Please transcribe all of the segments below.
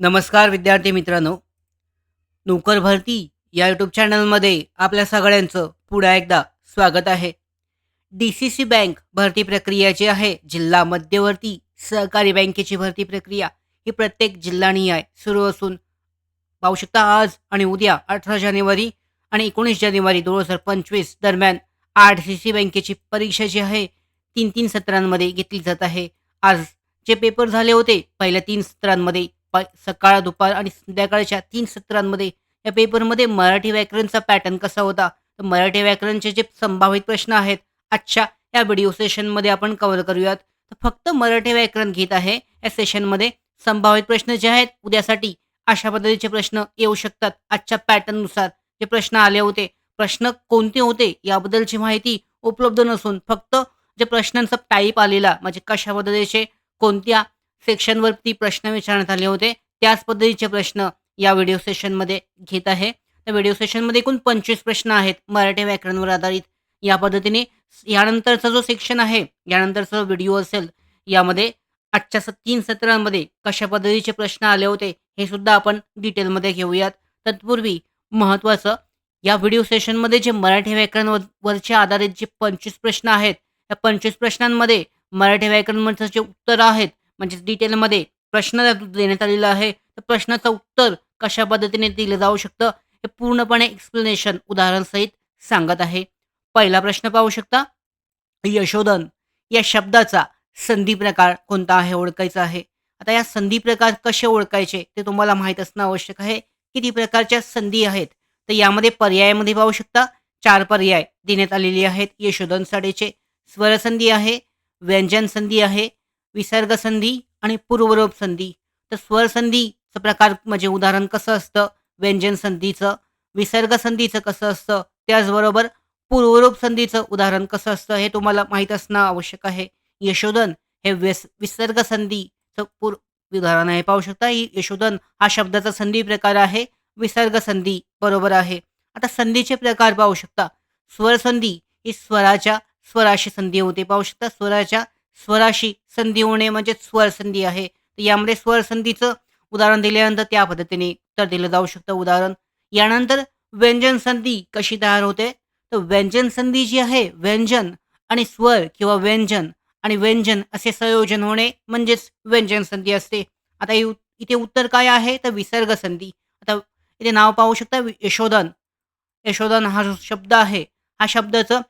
नमस्कार विद्यार्थी मित्रांनो. नोकर भरती या यूट्यूब चॅनलमध्ये आपल्या सगळ्यांचं पुन्हा एकदा स्वागत आहे. डी सी सी बँक भरती प्रक्रिया जी आहे जिल्हा मध्यवर्ती सहकारी बँकेची भरती प्रक्रिया ही प्रत्येक जिल्हानिहाय सुरू असून पाहू शकता आज आणि उद्या अठरा जानेवारी आणि एकोणीस जानेवारी दोन हजार पंचवीस दरम्यान आर सी सी बँकेची परीक्षा जी आहे तीन तीन सत्रांमध्ये घेतली जात आहे. आज जे पेपर झाले होते पहिल्या तीन सत्रांमध्ये प सकाळ दुपार आणि संध्याकाळच्या तीन सत्रांमध्ये या पेपरमध्ये मराठी व्याकरणचा पॅटर्न कसा होता? तर मराठी व्याकरणचे जे संभावित प्रश्न आहेत आजच्या या व्हिडिओ सेशनमध्ये आपण कव्हर करूयात. तर फक्त मराठी व्याकरण घेत आहे या सेशनमध्ये संभावित प्रश्न जे आहेत उद्यासाठी अशा पद्धतीचे प्रश्न येऊ शकतात. आजच्या पॅटर्ननुसार जे प्रश्न आले होते प्रश्न कोणते होते याबद्दलची माहिती उपलब्ध नसून फक्त जे प्रश्नांचा टाईप आलेला म्हणजे कशा पद्धतीचे कोणत्या सेक्शनवरती प्रश्न विचारण्यात आले होते. त्याच पद्धतीचे प्रश्न या व्हिडिओ सेशनमध्ये घेत आहे. त्या व्हिडिओ सेशनमध्ये एकूण पंचवीस प्रश्न आहेत मराठी व्याकरणवर आधारित. या पद्धतीने यानंतरचा जो सेक्शन आहे यानंतरचा जो व्हिडिओ असेल यामध्ये आजच्या स तीन सत्रांमध्ये कशा पद्धतीचे प्रश्न आले होते हे सुद्धा आपण डिटेलमध्ये घेऊयात. तत्पूर्वी महत्त्वाचं या व्हिडिओ सेशनमध्ये जे मराठी व्याकरण वरचे आधारित जे पंचवीस प्रश्न आहेत या पंचवीस प्रश्नांमध्ये मराठी व्याकरणमधचं जे उत्तर आहेत म्हणजे डिटेलमध्ये प्रश्न देण्यात आलेला आहे. तर प्रश्नाचं उत्तर कशा पद्धतीने दिलं जाऊ शकतं हे पूर्णपणे एक्सप्लेनेशन उदाहरणसहित सांगत आहे. पहिला प्रश्न पाहू शकता यशोधन या शब्दाचा संधी प्रकार कोणता आहे ओळखायचा आहे? आता या संधी प्रकार कसे ओळखायचे ते तुम्हाला माहीत असणं आवश्यक आहे. किती प्रकारच्या संधी आहेत? तर यामध्ये पर्यायामध्ये पाहू शकता चार पर्याय देण्यात आलेले आहेत. यशोधन साडेचे स्वरसंधी आहे व्यंजन संधी आहे विसर्ग संधी आणि पूर्वरोप संधी तर स्वर संधीचं प्रकार म्हणजे उदाहरण कसं असतं? व्यंजन संधीचं विसर्ग संधीचं कसं असतं? त्याचबरोबर पूर्वरूप संधीचं उदाहरण कसं असतं? हे तुम्हाला माहीत असणं आवश्यक आहे. यशोधन हे व्यस विसर्ग संधीचं पूर उदाहरण आहे. पाहू शकता ही यशोधन हा शब्दाचा संधी प्रकार आहे. विसर्ग संधी बरोबर आहे. आता संधीचे प्रकार पाहू शकता. स्वर संधी ही स्वराच्या स्वराशी संधी होते. पाहू शकता स्वराच्या स्वराशी संधी होणे म्हणजे स्वर संधी आहे. तर यामध्ये स्वर संधीचं उदाहरण दिल्यानंतर त्या पद्धतीने उत्तर दिलं जाऊ शकतं. उदाहरण यानंतर व्यंजन संधी कशी तयार होते? तर व्यंजन संधी जी आहे व्यंजन आणि स्वर किंवा व्यंजन आणि व्यंजन असे संयोजन होणे म्हणजेच व्यंजन संधी असते. आता इथे उत्तर काय आहे? तर विसर्ग संधी. आता इथे नाव पाहू शकता वि- यशोधन. यशोधन हा जो शब्द आहे हा शब्दाचं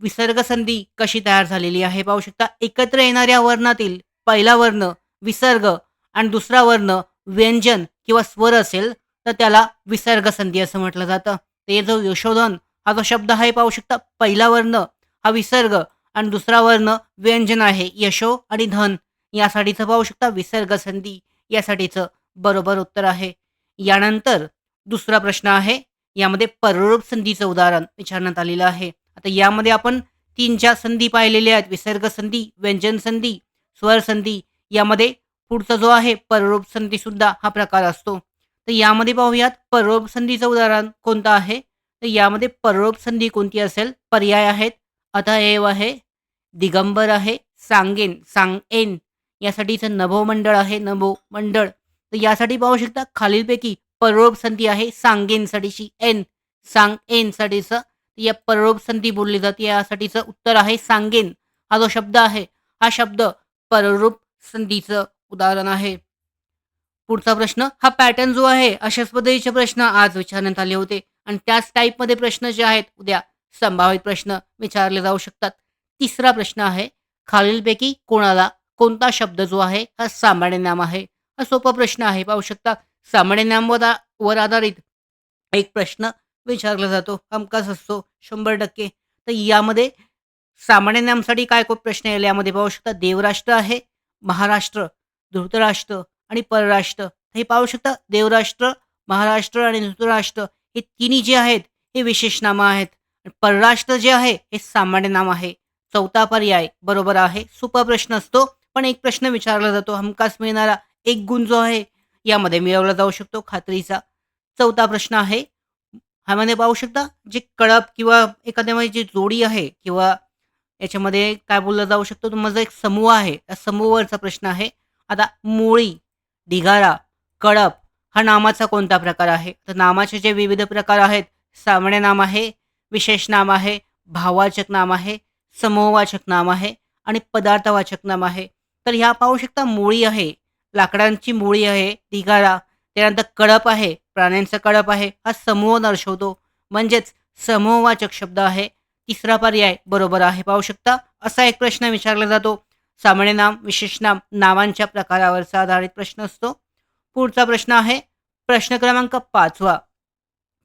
विसर्गसंधी कशी तयार झालेली आहे पाहू शकता. एकत्र येणाऱ्या वर्णातील पहिला वर्ण विसर्ग आणि दुसरा वर्ण व्यंजन किंवा स्वर असेल तर त्याला विसर्गसंधी असं म्हटलं जातं. ते जो यशोधन हा जो शब्द आहे पाहू शकता पहिला वर्ण हा विसर्ग आणि दुसरा वर्ण व्यंजन आहे यशो आणि धन. यासाठीचं पाहू शकता विसर्गसंधी यासाठीचं बरोबर उत्तर आहे. यानंतर दुसरा प्रश्न आहे यामध्ये पररूप संधीचं उदाहरण विचारण्यात आलेलं आहे. आता यामध्ये आपण तीन चार संधी पाहिलेल्या आहेत. विसर्ग संधी व्यंजन संधी स्वर संधी यामध्ये पुढचा जो आहे पररोप संधी सुद्धा हा प्रकार असतो. तर यामध्ये पाहूयात पररोप संधीचं उदाहरण कोणतं आहे? तर यामध्ये पररोप संधी कोणती असेल? पर्याय आहेत. अथएव आहे दिगंबर आहे सांगेन सांग एन यासाठीचं नभो मंडळ आहे नभो मंडळ. तर यासाठी पाहू शकता खालीलपैकी पररोप संधी आहे सांगेनसाठीची एन. सांग एनसाठीचं या पररूप संधी बोलली जाते. यासाठीचं उत्तर आहे सांगेन. हा जो शब्द आहे हा शब्द पररूप संधीचं उदाहरण आहे. पुढचा प्रश्न हा पॅटर्न जो आहे अशाच पद्धतीचे प्रश्न आज विचारण्यात आले होते. आणि त्याच टाईपमध्ये प्रश्न जे आहेत उद्या संभावित प्रश्न विचारले जाऊ शकतात. तिसरा प्रश्न आहे खालीलपैकी कोणाला कोणता शब्द जो आहे हा सामान्य नाम आहे? हा सोपा प्रश्न आहे पाहू शकता. सामान्य नामवर वर आधारित एक प्रश्न विचारला जातो हमखास असतो शंभर टक्के. तर यामध्ये सामान्य नामसाठी काय कोण प्रश्न येईल यामध्ये पाहू शकता देवराष्ट्र आहे महाराष्ट्र धृतराष्ट्र आणि परराष्ट्र. हे पाहू शकता देवराष्ट्र महाराष्ट्र आणि धृतराष्ट्र हे तिन्ही जे आहेत हे विशेष नामं आहेत. परराष्ट्र जे आहे हे सामान्य नाम आहे. चौथा पर्याय बरोबर आहे. सोपा प्रश्न असतो पण एक प्रश्न विचारला जातो हमखास मिळणारा एक गुण जो आहे यामध्ये मिळवला जाऊ शकतो खात्रीचा. चौथा प्रश्न आहे ह्यामध्ये पाहू शकता जे कळप किंवा एखाद्यामध्ये जी जोडी आहे किंवा याच्यामध्ये काय बोललं जाऊ शकतो तो माझा एक समूह आहे त्या समूहावरचा प्रश्न आहे. आता मोळी ढिगारा कळप हा नामाचा कोणता प्रकार आहे? तर नामाचे जे विविध प्रकार आहेत सामान्य नाम आहे विशेष नाम आहे भाववाचक नाम आहे समूहवाचक नाम आहे आणि पदार्थवाचक नाम आहे. तर ह्या पाहू शकता मुळी आहे लाकडांची मुळी आहे ढिगारा त्यानंतर कळप आहे प्राण्यांचा कळप आहे हा समूह दर्शवतो. म्हणजेच समूहवाचक शब्द आहे. तिसरा पर्याय बरोबर आहे पाहू शकता. असा एक प्रश्न विचारला जातो. सामान्य नाम विशेष नाम नावांच्या प्रकारावरचा आधारित प्रश्न असतो. पुढचा प्रश्न आहे प्रश्न क्रमांक पाचवा.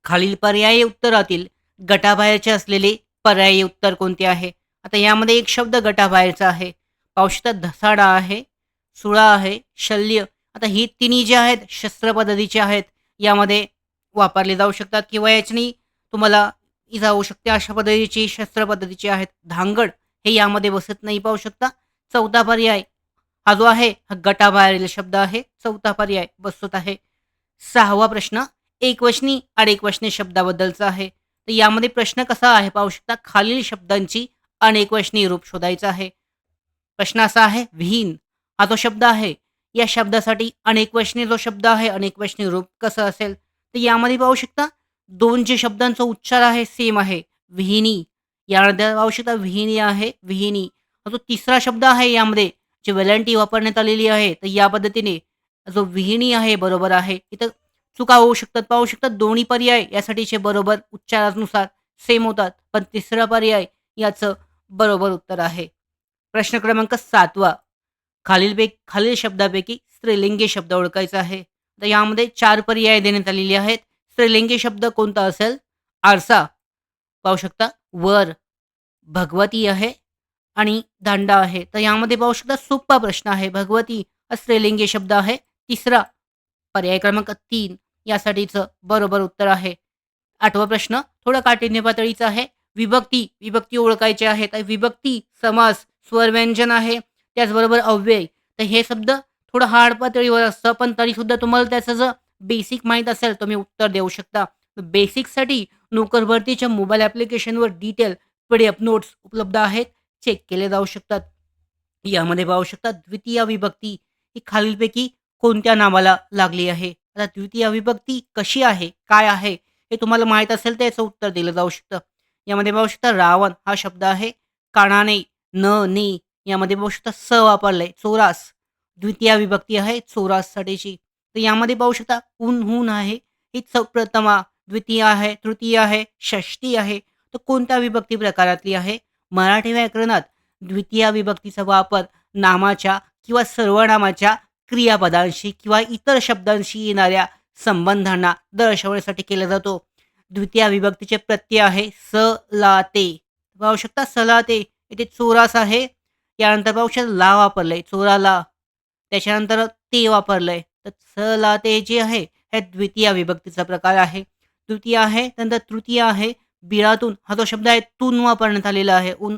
खालील पर्यायी उत्तरातील गटाबाहेरचे असलेले पर्यायी उत्तर कोणते आहे? आता यामध्ये एक शब्द गटाबाहेरचा आहे. पावशता धसाडा आहे सुळा आहे शल्य. आता ही तिन्ही जे आहेत शस्त्र पद्धतीचे आहेत. यामध्ये वापरले जाऊ शकतात किंवा याचनी तुम्हाला इजा होऊ शकते अशा पद्धतीची शस्त्र पद्धतीची आहेत. धांगड हे यामध्ये बसत नाही पाहू शकता. चौथा पर्याय हा जो आहे हा गटाबाहेरील शब्द आहे. चौथा पर्याय बसत आहे. सहावा प्रश्न एकवचनी अनेकवचनी शब्दाबद्दलचा आहे. तर यामध्ये प्रश्न कसा आहे पाहू शकता. खालील शब्दांची अनेकवचनी रूप शोधायचं आहे. प्रश्न असा आहे विहीन हा जो शब्द आहे या शब्दासाठी अनेकवचनी जो शब्द आहे अनेकवचनी रूप कसं असेल तर यामध्ये पाहू शकता. दोन जे शब्दांचा उच्चार आहे सेम आहे. विहिनी यामध्ये पाहू शकता विहिनी आहे विहिनी जो तिसरा शब्द आहे यामध्ये जी वेलंटी वापरण्यात आलेली आहे तर या पद्धतीने जो विहिणी आहे बरोबर आहे. इथं चुका होऊ शकतात पाहू शकतात दोन्ही पर्याय यासाठीचे बरोबर उच्चारानुसार सेम होतात पण तिसरा पर्याय याचं बरोबर उत्तर आहे. प्रश्न क्रमांक सातवा. खालीलपैकी खालील शब्दापैकी स्त्रीलिंगी शब्द ओळखायचा आहे. तर यामध्ये चार पर्याय देण्यात आलेले आहेत. स्त्रीलिंगी शब्द कोणता असेल? आरसा. पाहू शकता वर. भगवती आहे आणि दांडा आहे. तर यामध्ये पाहू शकता सोपा प्रश्न आहे. भगवती स्त्रीलिंगी शब्द आहे. तिसरा पर्याय क्रमांक तीन यासाठीचं बरोबर उत्तर आहे. आठवा प्रश्न थोडा काठिण्य पातळीचा आहे. विभक्ती विभक्ती ओळखायचे आहे. तर विभक्ती समास स्वरव्यंजन आहे. त्याचबरोबर अव्यय. तर हे शब्द थोडं हार्ड पातळीवर असतं पण तरीसुद्धा तुम्हाला त्याचं जर बेसिक माहीत असेल तुम्ही उत्तर देऊ शकता. बेसिकसाठी नोकर भरतीच्या मोबाईल ॲप्लिकेशनवर डिटेल पी नोट्स उपलब्ध आहेत. चेक केले जाऊ शकतात. यामध्ये पाहू शकता द्वितीय विभक्ती ही खालीलपैकी कोणत्या नावाला लागली आहे? आता द्वितीय विभक्ती कशी आहे? काय आहे? हे तुम्हाला माहीत असेल तर याचं उत्तर दिलं जाऊ शकतं. यामध्ये पाहू शकता रावण हा शब्द आहे. काणाने न ने यामध्ये पाहू शकता स वापरलंय चोरास. द्वितीय विभक्ती आहे चोराससाठीची तर यामध्ये पाहू शकता ऊन हून आहे. ही च प्रथमा द्वितीय आहे तृतीय आहे षष्टी आहे. तर कोणत्या विभक्ती प्रकारातली आहे? मराठी व्याकरणात द्वितीय विभक्तीचा वापर नामाच्या किंवा सर्वनामाच्या क्रियापदांशी किंवा इतर शब्दांशी येणाऱ्या संबंधांना दर्शवण्यासाठी केला जातो. द्वितीय विभक्तीचे प्रत्यय आहे स ला ते. पाहू शकता सलाते इथे चोरास आहे यानंतर पाहू शकता ला वापरलंय चोराला त्याच्यानंतर ते वापरलंय. तर स ला ते जे आहे हे द्वितीय विभक्तीचा प्रकार आहे. द्वितीय आहे त्यानंतर तृतीय आहे. बिळातून हा जो शब्द आहे तून वापरण्यात आलेला आहे. ऊन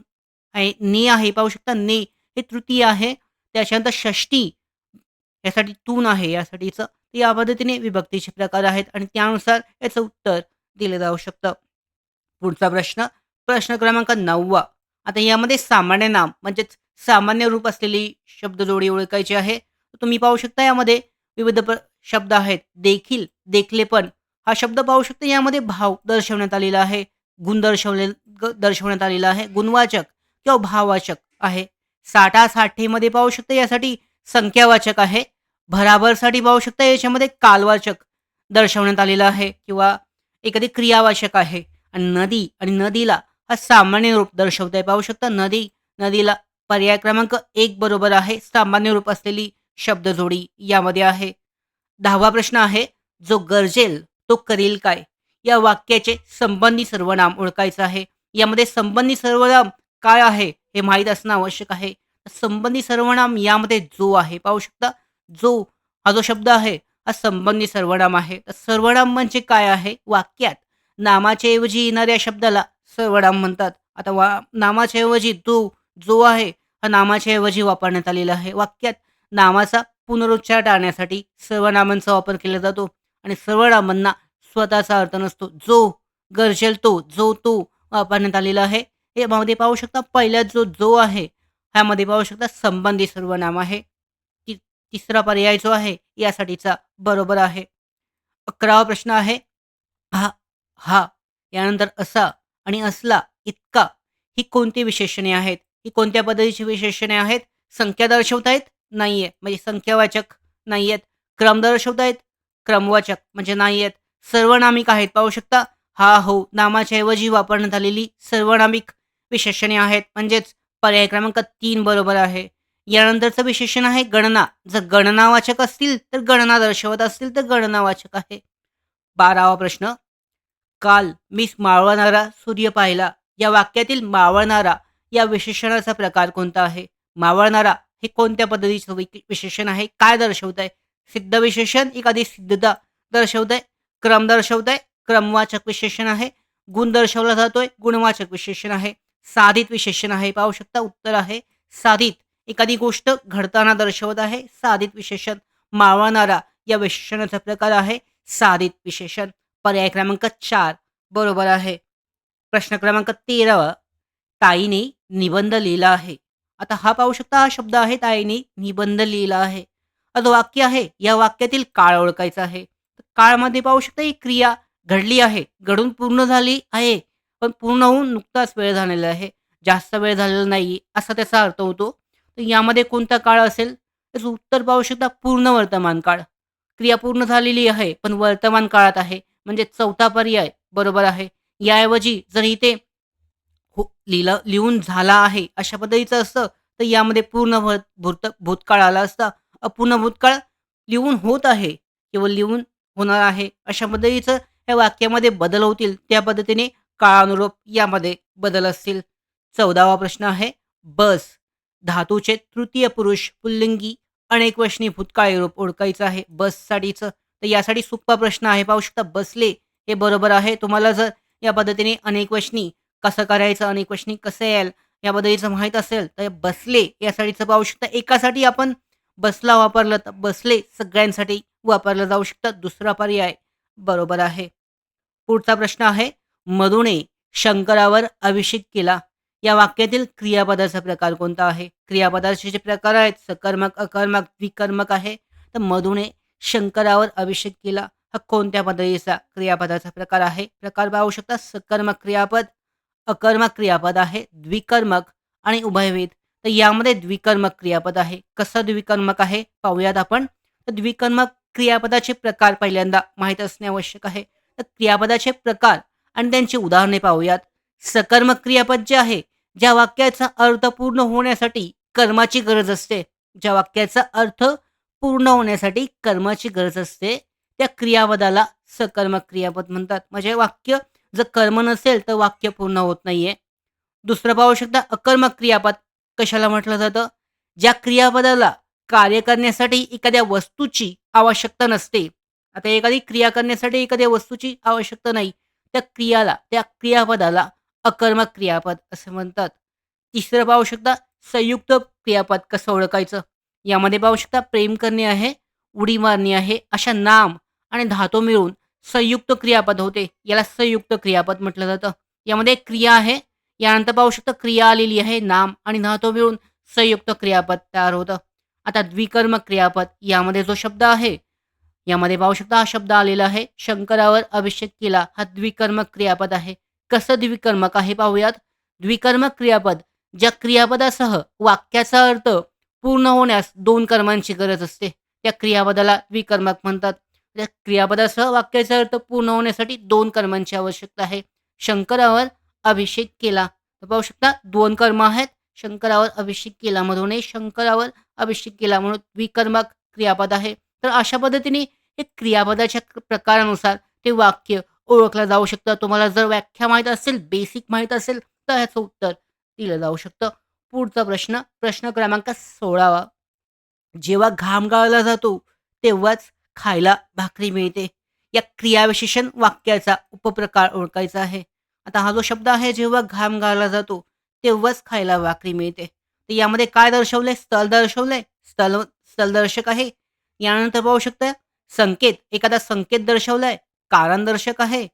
आहे ने आहे पाहू शकता ने हे तृतीय आहे. त्याच्यानंतर षष्टी यासाठी तून आहे यासाठीचं तर या पद्धतीने विभक्तीचे प्रकार आहेत आणि त्यानुसार याचं उत्तर दिलं जाऊ शकतं. पुढचा प्रश्न प्रश्न क्रमांक नववा. आता यामध्ये सामान्य नाम म्हणजेच सामान्य रूप असलेली शब्दजोडी ओळखायची आहे. तुम्ही पाहू शकता यामध्ये विविध शब्द आहेत. देखील देखले पण. हा शब्द पाहू शकता यामध्ये भाव दर्शवण्यात आलेला आहे. गुण दर्शवले ग- दर्शवण्यात आलेला आहे. गुणवाचक किंवा भाववाचक आहे. साठा साठेमध्ये पाहू शकता यासाठी संख्यावाचक आहे. भराभरसाठी पाहू शकता याच्यामध्ये कालवाचक दर्शवण्यात आलेला आहे किंवा एखादी क्रियावाचक आहे. आणि नदी आणि नदीला हा सामान्य रूप दर्शवता पाहू शकता नदी नदीला पर्याय क्रमांक एक बरोबर आहे. सामान्य रूप असलेली शब्दजोडी यामध्ये आहे. दहावा प्रश्न आहे जो गरजेल तो करील काय? या वाक्याचे संबंधी सर्वनाम ओळखायचं आहे. यामध्ये संबंधी सर्वनाम काय आहे हे माहीत असणं आवश्यक आहे. संबंधी सर्वनाम यामध्ये जो आहे पाहू शकता. जो हा जो शब्द आहे हा संबंधी सर्वनाम आहे. तर सर्वनाम म्हणजे काय आहे? वाक्यात. नामाच्या ऐवजी येणाऱ्या शब्दाला सर्वनाम म्हणतात. आता वा नामाच्या ऐवजी तो जो आहे हा नामाच्या ऐवजी वापरण्यात आलेला आहे. वाक्यात नामाचा पुनरुच्चार टाळण्यासाठी सर्वनामांचा वापर केला जातो आणि सर्वनामांना स्वतःचा अर्थ नसतो. जो गरजेल तो जो तो वापरण्यात आलेला आहे. यामध्ये पाहू शकता पहिला जो जो आहे ह्यामध्ये पाहू शकता संबंधी सर्वनाम आहे. ती तिसरा पर्याय जो आहे यासाठीचा बरोबर आहे. अकरावा प्रश्न आहे हा हा यानंतर असा आणि असला इतका ही कोणती विशेषणे आहेत? ही कोणत्या पद्धतीची विशेषणे आहेत? संख्या दर्शवतायत? नाही आहे म्हणजे संख्यावाचक नाही आहेत क्रम दर्शवतायत? क्रमवाचक म्हणजे नाही आहेत सर्वनामिक आहेत. पाहू शकता हा हो नामाच्या ऐवजी वापरण्यात आलेली सर्वनामिक विशेषणे आहेत. म्हणजेच पर्याय क्रमांक तीन बरोबर आहे. यानंतरचं विशेषण आहे गणना. जर गणनावाचक असतील तर गणना दर्शवत असतील तर गणनावाचक आहे. बारावा प्रश्न. काल मी मावळणारा सूर्य पाहिला. या वाक्यातील मावळणारा या विशेषणाचा प्रकार कोणता आहे? मावळणारा हे कोणत्या पद्धतीचं विशेषण आहे? काय दर्शवत आहे सिद्ध विशेषण एखादी सिद्धता दर्शवत आहे क्रम दर्शवत आहे क्रमवाचक विशेषण आहे? गुण दर्शवला जातोय? गुणवाचक विशेषण आहे? साधित विशेषण आहे? पाहू शकता उत्तर आहे साधित. एखादी गोष्ट घडताना दर्शवत आहे? साधित विशेषण. मावळणारा या विशेषणाचा प्रकार आहे? साधित विशेषण. पर्याय क्रमांक चार. बरोबर आहे. प्रश्न क्रमांक तेरावा. ताईने निबंध लिहिला आहे. आता हा पाहू शकता हा शब्द आहे ताईने निबंध लिहिला आहे. आता वाक्य आहे या वाक्यातील काळ ओळखायचा आहे. काळमध्ये पाहू शकता ही क्रिया घडली आहे. घडून पूर्ण झाली आहे पण पूर्ण होऊन नुकताच वेळ झालेला आहे. जास्त वेळ झालेला नाही असा त्याचा अर्थ होतो. तर यामध्ये कोणता काळ असेल? त्याचं उत्तर पाहू शकता पूर्ण वर्तमान काळ. क्रिया पूर्ण झालेली आहे पण वर्तमान काळात आहे. म्हणजे चौथा पर्याय बरोबर आहे. याऐवजी जर इथे हो लिहिलं लिहून झाला आहे अशा पद्धतीचं असतं. तर यामध्ये पूर्ण भूत भूत भूतकाळ आला असता. अपूर्ण भूतकाळ लिहून होत आहे किंवा लिहून होणार आहे अशा पद्धतीचं या वाक्यामध्ये बदल होतील. त्या पद्धतीने काळानुरूप यामध्ये बदल असतील. चौदावा प्रश्न आहे बस धातूचे तृतीय पुरुष पुल्लिंगी अनेक वचनी भूतकाळ रूप ओळखायचं आहे बससाठीचं. तर यासाठी सोपा प्रश्न आहे पाहू शकता बसले हे बरोबर आहे. तुम्हाला जर या पद्धतीने अनेक वर्षनी कसं करायचं अनेक क्वेश्चनिंग कसं याल या पद्धतीचं माहीत असेल तर बसले यासाठीचं पाहू शकता एकासाठी आपण बसला वापरलं तर बसले सगळ्यांसाठी वापरलं जाऊ शकतं. दुसरा पर्याय बरोबर आहे. पुढचा प्रश्न आहे मधुने शंकरावर अभिषेक केला. या वाक्यातील क्रियापदाचा प्रकार कोणता आहे? क्रियापदाचे जे प्रकार आहेत सकर्मक अकर्मक द्विकर्मक आहे तर मधुने शंकरावर अभिषेक केला. हा कोणत्या पद्धतीचा क्रियापदाचा प्रकार आहे? प्रकार पाहू शकता सकर्मक क्रियापद अकर्मक क्रियापद आहे द्विकर्मक आणि उभयविध. तर यामध्ये द्विकर्मक क्रियापद आहे. कसं द्विकर्मक आहे? पाहूयात आपण. तर द्विकर्मक क्रियापदाचे प्रकार पहिल्यांदा माहीत असणे आवश्यक आहे. तर क्रियापदाचे प्रकार आणि त्यांची उदाहरणे पाहूयात. सकर्मक क्रियापद जे आहे ज्या वाक्याचा अर्थ पूर्ण होण्यासाठी कर्माची गरज असते. ज्या वाक्याचा अर्थ पूर्ण होण्यासाठी कर्माची गरज असते त्या क्रियापदाला सकर्मक क्रियापद म्हणतात. म्हणजे वाक्य जर कर्म नसेल तर वाक्य पूर्ण होत नाहीये. दुसरं पाहू शकता अकर्मक क्रियापद. कशाला म्हटलं जातं? ज्या क्रियापदाला कार्य करण्यासाठी एखाद्या वस्तूची आवश्यकता नसते. आता एखादी क्रिया करण्यासाठी एखाद्या वस्तूची आवश्यकता नाही. त्या क्रियाला त्या क्रियापदाला अकर्मक क्रियापद असं म्हणतात. तिसरं पाहू शकता संयुक्त क्रियापद कसं ओळखायचं? यामध्ये पाहू शकता प्रेम करणे आहे उडी मारणे आहे अशा नाम आणि धातू मिळून संयुक्त क्रियापद होते. याला संयुक्त क्रियापद म्हटलं जातं. यामध्ये एक क्रिया आहे. यानंतर पाहू शकता क्रिया आलेली आहे नाम आणि नातो मिळून संयुक्त क्रियापद तयार होतं. आता द्विकर्मक क्रियापद यामध्ये जो शब्द आहे यामध्ये पाहू शकता हा शब्द आलेला आहे. शंकरावर अभिषेक केला हा द्विकर्मक क्रियापद आहे. कसं द्विकर्मक आहे पाहूयात. द्विकर्मक क्रियापद ज्या क्रियापदासह वाक्याचा अर्थ पूर्ण होण्यास दोन कर्मांची गरज असते. त्या क्रियापदाला द्विकर्मक म्हणतात. त्या क्रियापदासह वाक्याचा अर्थ पूर्ण होण्यासाठी दोन कर्मांची आवश्यकता आहे. शंकरावर अभिषेक केला. तर पाहू शकता दोन कर्म आहेत. शंकरावर अभिषेक केला मधून शंकरावर अभिषेक केला म्हणून द्विकर्मक क्रियापद आहे. तर अशा पद्धतीने हे क्रियापदाच्या प्रकारानुसार ते वाक्य ओळखलं जाऊ शकतं. तुम्हाला जर व्याख्या माहीत असेल बेसिक माहीत असेल तर ह्याचं उत्तर दिलं जाऊ शकतं. पुढचा प्रश्न प्रश्न क्रमांक सोळावा. जेव्हा घाम गाळला जातो तेव्हाच खायला भाकरी मिळते. या क्रियाविशेषण वाक्याचा उपप्रकार ओळखायचा आहे. आता हा जो शब्द आहे जेव्हा घाम गाळला जातो तेव्हाच खायला भाकरी मिळते. तर यामध्ये काय दर्शवलंय? स्थल दर्शवलंय? स्थल स्थलदर्शक आहे. यानंतर पाहू शकता संकेत. एखादा संकेत दर्शवलाय कारणदर्शक आहे.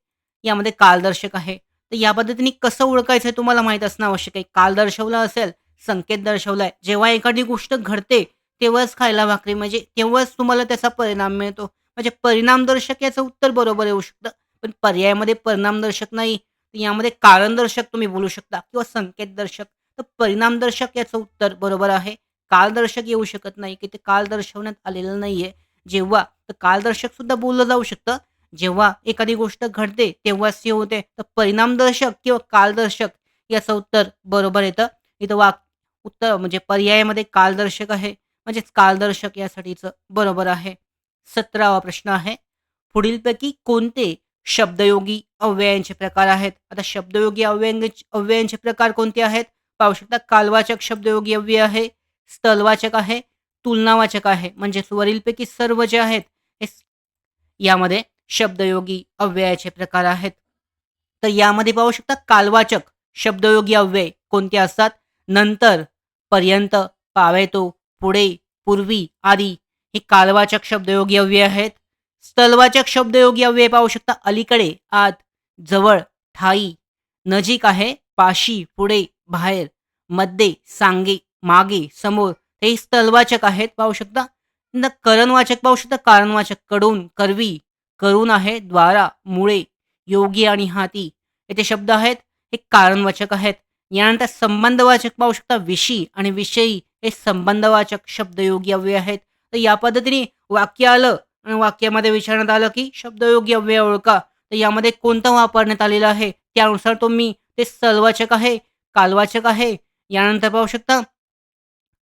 यामध्ये कालदर्शक आहे. तर या पद्धतीने कसं ओळखायचं हे तुम्हाला माहीत असणं आवश्यक आहे. काल दर्शवलं असेल संकेत दर्शवलाय. जेव्हा एखादी गोष्ट घडते तेव्हाच खायला भाकरी म्हणजे तेव्हाच तुम्हाला त्याचा परिणाम मिळतो. म्हणजे परिणामदर्शक याचं उत्तर बरोबर येऊ शकतं. पण पर्यायामध्ये परिणामदर्शक नाही. यामध्ये कारणदर्शक तुम्ही बोलू शकता किंवा संकेतदर्शक. तर परिणामदर्शक याचं उत्तर बरोबर आहे. कालदर्शक येऊ शकत नाही, की ते काल दर्शवण्यात आलेलं नाहीये. जेव्हा तर कालदर्शक सुद्धा बोललं जाऊ शकतं. जेव्हा एखादी गोष्ट घडते तेव्हाच हे होते. तर परिणामदर्शक किंवा कालदर्शक याचं उत्तर बरोबर येतं. इथं वाक उत्तर म्हणजे पर्यायामध्ये कालदर्शक आहे. म्हणजेच कालदर्शक यासाठीचं बरोबर आहे. 17वा प्रश्न आहे. पुढीलपैकी कोणते शब्दयोगी अव्ययांचे प्रकार आहेत? आता शब्दयोगी अव्यंग अव्ययांचे प्रकार कोणते आहेत? पाहू शकता कालवाचक शब्दयोगी अव्यय आहे, स्थलवाचक आहे, तुलनावाचक आहे. म्हणजेच वरीलपैकी सर्व जे आहेत हे यामध्ये शब्दयोगी अव्ययाचे प्रकार आहेत. तर यामध्ये पाहू शकता कालवाचक शब्दयोगी अव्यय कोणते असतात? नंतर, पर्यंत, पावेतो, पुढे, पूर्वी आदी हे कालवाचक शब्दयोगी अव्यय आहेत. स्थलवाचक शब्दयोगी अव्यय पाहू शकता अलीकडे, आत, जवळ, ठाई, नजीक आहे, पाशी, पुढे, बाहेर, मध्ये, सांगे, मागे, समोर हे स्थलवाचक आहेत पाहू शकता. न करणवाचक पाहू शकता कारणवाचककडून, करवी, करून आहे, द्वारा, मुळे, योगी आणि हाती येथे शब्द आहेत हे कारणवाचक आहेत. यानंतर संबंधवाचक पाहू शकता विषी आणि विषयी हे संबंधवाचक शब्दयोगी अव्यय आहेत. तर या पद्धतीने वाक्य आलं आणि वाक्यामध्ये विचारण्यात आलं की शब्दयोगी अव्यय ओळखा. तर यामध्ये कोणतं वापरण्यात आलेलं आहे त्यानुसार तुम्ही ते सलवाचक आहे, कालवाचक आहे, यानंतर पाहू शकता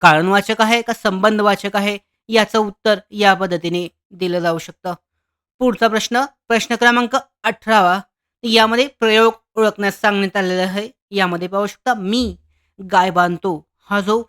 कारणवाचक आहे का संबंधवाचक आहे याचं उत्तर या पद्धतीने दिलं जाऊ शकतं. पुढचा प्रश्न, प्रश्न क्रमांक 18वा यामध्ये प्रयोग ओळखण्यास सांगण्यात आलेला आहे. यामध्ये पाहू शकता मी गाय बांधतो हा जो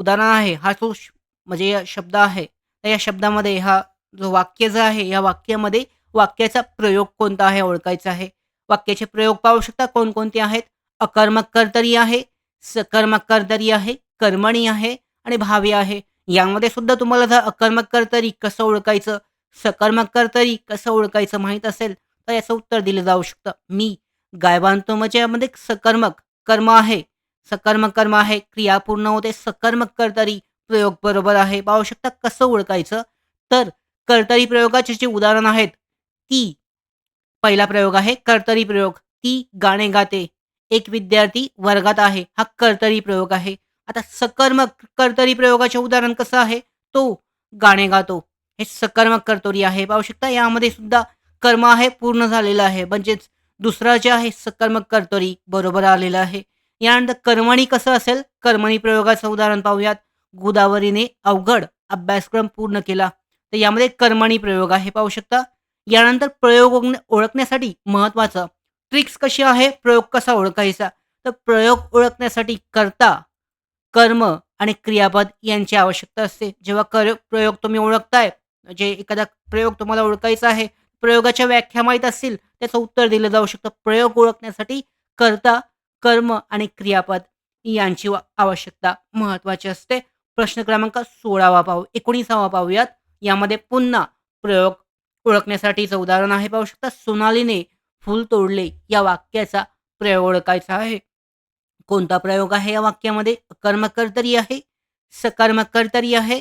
उदाहरण आहे हा जो श- म्हणजे या शब्द आहे तर या शब्दामध्ये हा जो वाक्य जो आहे या वाक्यामध्ये वाक्याचा प्रयोग कोणता आहे ओळखायचा आहे. वाक्याचे प्रयोग पाहू शकता कोणकोणते आहेत? अकर्मक कर्तरी आहे, सकर्मक कर्तरी आहे, कर्मणी आहे आणि भावी आहे. यामध्ये सुद्धा तुम्हाला जर अकर्मक कर्तरी कसं ओळखायचं, सकर्मक कर्तरी कसं ओळखायचं माहीत असेल तर याचं उत्तर दिलं जाऊ शकतं. मी गाय म्हणजे यामध्ये सकर्मक कर्म आहे. सकर्मक कर्म आहे, क्रिया पूर्ण होते. सकर्मक कर्तरी प्रयोग बरोबर आहे. पाहू शकता कसं ओळखायचं तर कर्तरी प्रयोगाचे जे उदाहरण आहेत ती पहिला प्रयोग आहे कर्तरी प्रयोग. ती गाणे गाते. एक विद्यार्थी वर्गात आहे. हा कर्तरी प्रयोग आहे. आता सकर्मक कर्तरी प्रयोगाचे उदाहरण कसं आहे? तो गाणे गातो. हे सकर्मक कर्तरी आहे. पाहू शकता यामध्ये सुद्धा कर्म आहे पूर्ण झालेलं आहे. म्हणजेच दुसरं जे आहे सकर्मक कर्तरी बरोबर आलेलं आहे. यानंतर कर्मणी कसं असेल? कर्मणी प्रयोगाचं उदाहरण पाहूयात. गोदावरीने अवघड अभ्यासक्रम पूर्ण केला. तर यामध्ये कर्मणी प्रयोग आहे पाहू शकता. यानंतर प्रयोग ओळखण्यासाठी महत्त्वाचं ट्रिक्स कशी आहे? प्रयोग कसा ओळखायचा? तर प्रयोग ओळखण्यासाठी कर्ता, कर्म आणि क्रियापद यांची आवश्यकता असते. जेव्हा कर प्रयोग तुम्ही ओळखताय, जे एखादा प्रयोग तुम्हाला ओळखायचा आहे, प्रयोगाच्या व्याख्या माहीत असतील, त्याचं उत्तर दिलं जाऊ शकतं. प्रयोग ओळखण्यासाठी कर्ता, कर्म आणि क्रियापद यांची आवश्यकता महत्त्वाची असते. प्रश्न क्रमांक 16वा पाहू 19वा पाहूयात. यामध्ये पुन्हा प्रयोग ओळखण्यासाठीचं उदाहरण आहे पाहू शकता. सोनालीने फूल तोडले या वाक्याचा प्रयोग ओळखायचा आहे. कोणता प्रयोग आहे या वाक्यामध्ये? अकर्मकर्तरी आहे, सकर्मक कर्तरी आहे,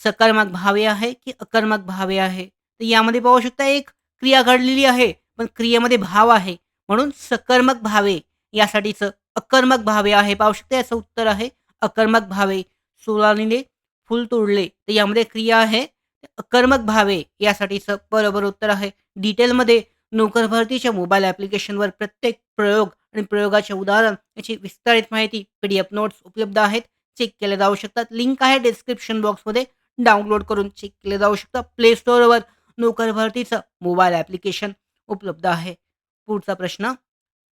सकर्मक भावे आहे की अकर्मक भावे आहे? तर यामध्ये पाहू शकता एक क्रिया घडलेली आहे, पण क्रियेमध्ये भाव आहे. म्हणून सकर्मक भावे यासाठीचं अकर्मक भावे आहे. पाहू शकता याचं उत्तर आहे अकर्मक भावे. सोनालीने फूल तोडले. तर यामध्ये क्रिया आहे अकर्मक भावे यासाठीचं बरोबर उत्तर आहे. डिटेलमध्ये नोकर भरतीच्या मोबाईल ॲप्लिकेशनवर प्रत्येक प्रयोग आणि प्रयोगाचे उदाहरण याची विस्तारित माहिती पी-डी-एफ नोट्स उपलब्ध आहेत. चेक केल्या जाऊ शकतात. लिंक आहे डिस्क्रिप्शन बॉक्समध्ये. डाउनलोड करून चेक केले जाऊ शकतं. प्ले स्टोअरवर नोकर भरतीचं मोबाईल ॲप्लिकेशन उपलब्ध आहे. पुढचा प्रश्न,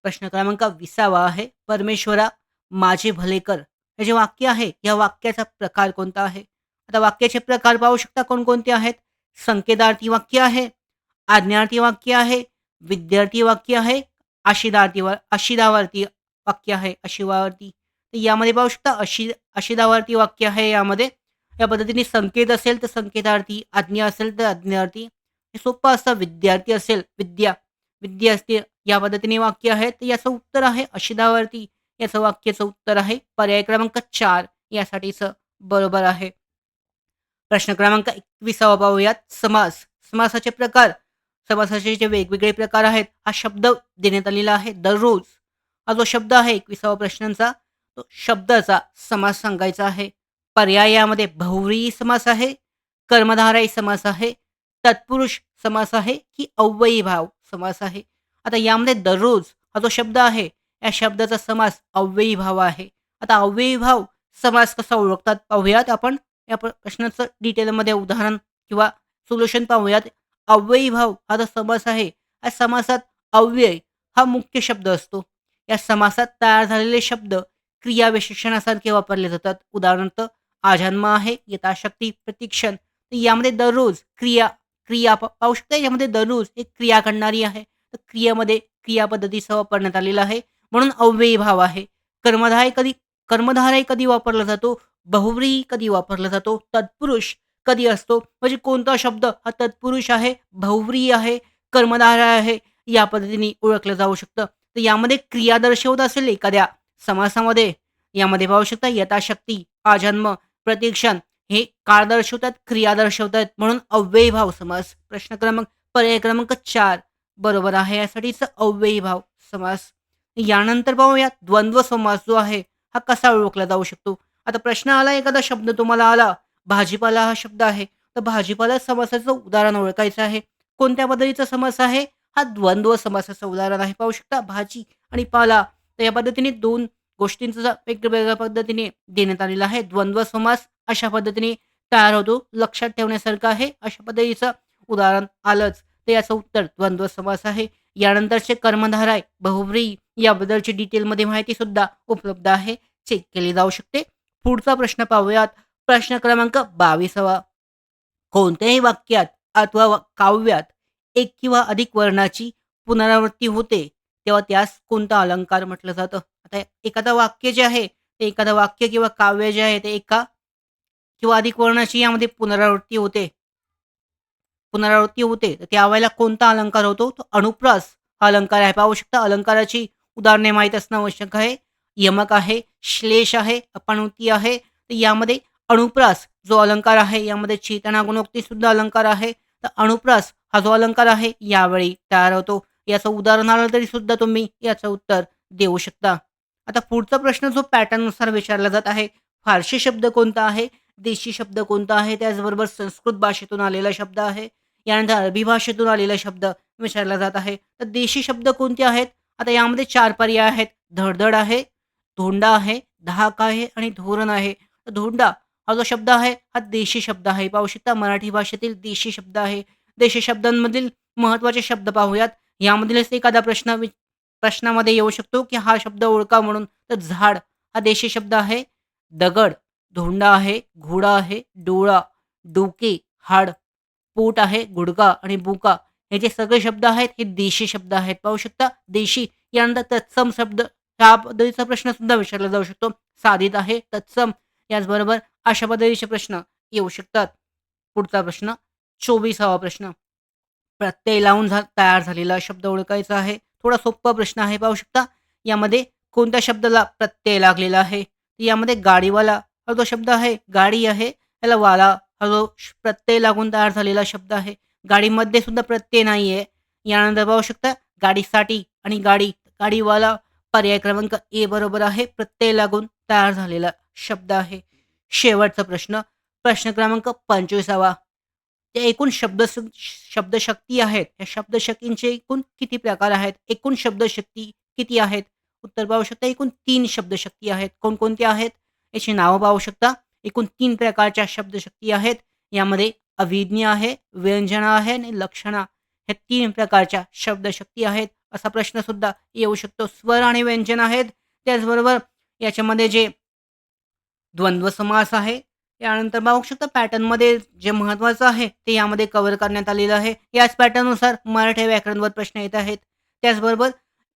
प्रश्न क्रमांक 20वा आहे. परमेश्वरा माझे भले कर. हे जे वाक्य आहे, या वाक्याचा प्रकार कोणता आहे? आता वाक्याचे प्रकार पाहू शकता कोणकोणते आहेत? संकेतार्थी वाक्य आहे, आज्ञार्थी वाक्य आहे, विद्यार्थी वाक्य आहे, आशिदार्थी वा आशिदावर्ती वाक्य आहे, आशिवार्थी. तर यामध्ये पाहू शकता अशी आशिदावर्ती वाक्य आहे यामध्ये. या पद्धतीने संकेत असेल तर संकेतार्थी, आज्ञा असेल तर आज्ञार्थी. हे सोपं असतं. विद्यार्थी असेल विद्या, विद्या असते या पद्धतीने वाक्य आहे. तर याचं उत्तर आहे अशिदावरती. याचं वाक्याचं उत्तर आहे पर्याय क्रमांक चार. यासाठीचं बरोबर आहे. प्रश्न क्रमांक एकविसावा पाहूयात. समास. समासाचे प्रकार. समासाचे जे वेगवेगळे प्रकार आहेत हा शब्द देण्यात आलेला आहे दररोज. हा जो शब्द आहे एकविसावा प्रश्नांचा तो शब्दाचा समास सांगायचा आहे. पर्यायामध्ये बहुव्रीही समास आहे कर्मधारायी समास आहे तत्पुरुष समास आहे की अव्ययी भाव समास आहे. आता यामध्ये दररोज हा जो शब्द आहे या शब्दाचा समास अव्ययी भाव आहे. आता अव्ययी भाव समास कसा ओळखतात पाहूयात आपण. या प्रश्नाचं डिटेलमध्ये उदाहरण किंवा सोल्युशन पाहूयात. अव्ययी भाव हा जो समास आहे या समासात अव्यय हा मुख्य शब्द असतो. या समासात तयार झालेले शब्द क्रियाविशेषणासारखे वापरले जातात. उदाहरणार्थ आजन्म आहे यथाशक्ती प्रतीक्षण. तर यामध्ये दररोज क्रिया क्रिया पाहू शकता यामध्ये दररोज एक क्रिया करणारी आहे. तर क्रियामध्ये क्रियापद्धतीसह वापरण्यात आलेला आहे. म्हणून अव्ययी भाव आहे. कर्मधाय कधी कर्मधारय कधी वापरला जातो? बहुव्रीही कधी वापरला जातो? तत्पुरुष कधी असतो? म्हणजे कोणता शब्द हा तत्पुरुष आहे बहुव्रीही आहे कर्मधारय आहे या पद्धतीने ओळखलं जाऊ शकतं. तर यामध्ये क्रिया दर्शवत असेल एखाद्या समासामध्ये यामध्ये पाहू शकता यथाशक्ती आजन्म प्रतीक्षण हे काळ दर्शवतात क्रिया दर्शवतात. म्हणून अव्ययी भाव समास. प्रश्न क्रमांक पर्याय क्रमांक चार. बरोबर आहे. यासाठीचा अव्ययी भाव समास. यानंतर पाहूया द्वंद्व समास जो आहे हा कसा ओळखला जाऊ शकतो? आता प्रश्न आला एखादा शब्द तुम्हाला आला भाजीपाला हा शब्द आहे. तर भाजीपाला समासाचं उदाहरण ओळखायचं आहे. कोणत्या पद्धतीचा समास आहे? हा द्वंद्व समासाचं उदाहरण आहे. पाहू शकता भाजी आणि पाला. तर या पद्धतीने दोन गोष्टींचा वेगवेगळ्या पद्धतीने देण्यात आलेला आहे. द्वंद्व समास अशा पद्धतीने तयार होतो लक्षात ठेवण्यासारखं आहे. अशा पद्धतीचं उदाहरण आलंच. तर याचं उत्तर द्वंद्व समास आहे. यानंतरचे कर्मधाराय बहुब्री याबद्दलची डिटेलमध्ये माहिती सुद्धा उपलब्ध आहे. चेक केली जाऊ शकते. पुढचा प्रश्न पाहूयात. प्रश्न क्रमांक बावीसावा. कोणत्याही वाक्यात अथवा काव्यात एक किंवा अधिक वर्णाची पुनरावृत्ती होते तेव्हा त्यास कोणता अलंकार म्हटलं जातं? आता एखादं वाक्य जे आहे ते एखादं वाक्य किंवा काव्य जे आहे ते एका किंवा अधिक वर्णाची यामध्ये पुनरावृत्ती होते. पुनरावृत्ती होते तर त्यावेळेला कोणता अलंकार होतो? तो अनुप्रास हा अलंकार आहे. पाहू शकता अलंकाराची उदाहरणे माहीत असणं आवश्यक आहे. यमक आहे श्लेष आहे अपनुती आहे. तर यामध्ये अणुप्रास जो अलंकार आहे यामध्ये चेतना गुणोक्ती सुद्धा अलंकार आहे. तर अणुप्रास हा जो अलंकार आहे यावेळी तयार होतो. याचं उदाहरण आलं तरी सुद्धा तुम्ही याचं उत्तर देऊ शकता. आता पुढचा प्रश्न जो पॅटर्ननुसार विचारला जात आहे फारशी शब्द कोणता आहे? देशी शब्द कोणता आहे? त्याचबरोबर संस्कृत भाषेतून आलेला शब्द आहे. यानंतर अरबी भाषेतून आलेला शब्द विचारला जात आहे. तर देशी शब्द कोणते आहेत? आता यामध्ये चार पर्याय आहेत. धडधड आहे धोंडा आहे धाक आहे आणि धोरण आहे. तर धोंडा हा जो शब्द आहे हा देशी शब्द आहे. पाहू शकता मराठी भाषेतील देशी शब्द आहे. देशी शब्दांमधील महत्त्वाचे शब्द पाहूयात. यामधीलच एखादा प्रश्न वि- प्रश्नामध्ये येऊ शकतो की हा शब्द ओळखा म्हणून. तर झाड हा देशी शब्द आहे. दगड धोंडा आहे घोडा आहे डोळा डोके हाड पोट आहे गुडगा आणि बुका. हे जे सगळे शब्द आहेत हे देशी शब्द आहेत. पाहू शकता देशी यानंतर तत्सम शब्द ह्या पद्धतीचा प्रश्न सुद्धा विचारला जाऊ शकतो. साधित आहे तत्सम. याचबरोबर अशा पद्धतीचे प्रश्न येऊ शकतात. पुढचा प्रश्न चोवीसावा प्रश्न. प्रत्यय लावून झा तयार झालेला शब्द ओळखायचा आहे. थोडा सोपा प्रश्न आहे पाहू शकता. यामध्ये कोणत्या शब्दाला प्रत्यय लागलेला आहे? यामध्ये गाडीवाला हा जो शब्द आहे गाडी आहे याला वाला हा जो श- प्रत्यय लागून तयार झालेला शब्द आहे. गाडीमध्ये सुद्धा प्रत्यय नाही आहे यानंतर पाहू शकता गाडीसाठी आणि गाडी गाडीवाला पर्याय क्रमांक ए बरोबर आहे. प्रत्यय लागून तयार झालेला शब्द आहे. शेवटचा प्रश्न प्रश्न क्रमांक पंचवीसावा. त्या एकूण शब्द शब्दशक्ती आहेत. या शब्दशक्तींचे एकूण किती प्रकार आहेत? एकूण शब्दशक्ती किती आहेत? उत्तर पाहू शकता एकूण तीन शब्दशक्ती आहेत. कोणकोणत्या आहेत? याची नावं पाहू शकता. एकूण तीन प्रकारच्या शब्दशक्ती आहेत. यामध्ये अभिज्ञ आहे व्यंजना आहे आणि लक्षणा. हे तीन प्रकारच्या शब्दशक्ती आहेत. असा प्रश्न सुद्धा येऊ शकतो. स्वर आणि व्यंजन आहेत. त्याचबरोबर याच्यामध्ये जे द्वंद्व समास आहे यानंतर पाहू शकता पॅटर्नमध्ये जे महत्त्वाचं आहे ते यामध्ये कव्हर करण्यात आलेलं आहे. याच पॅटर्ननुसार मराठी व्याकरणवर प्रश्न येत आहेत. त्याचबरोबर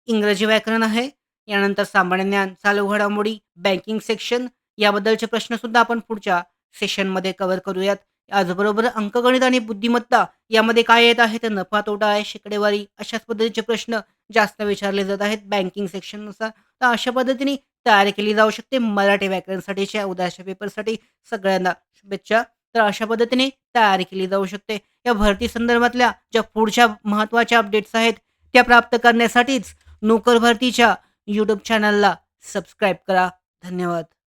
इंग्रजी व्याकरण आहे. यानंतर सामान्य ज्ञान चालू घडामोडी बँकिंग सेक्शन याबद्दलचे प्रश्न सुद्धा आपण पुढच्या सेशनमध्ये कव्हर करूयात. याचबरोबर अंकगणित आणि बुद्धिमत्ता यामध्ये काय येत आहे? तर नफा तोटा आहे शेकडेवारी अशाच पद्धतीचे प्रश्न जास्त विचारले जात आहेत बँकिंग सेक्शननुसार तर अशा पद्धतीने तयार केली जाऊ शकते मराठी व्याकरणसाठीच्या उद्याच्या पेपरसाठी सगळ्यांना शुभेच्छा. तर अशा पद्धतीने तयार केली जाऊ शकते. या भरती संदर्भातल्या ज्या पुढच्या महत्त्वाच्या अपडेट्स आहेत त्या प्राप्त करण्यासाठीच नोकर भरतीच्या यूट्यूब चॅनलला सबस्क्राईब करा. धन्यवाद.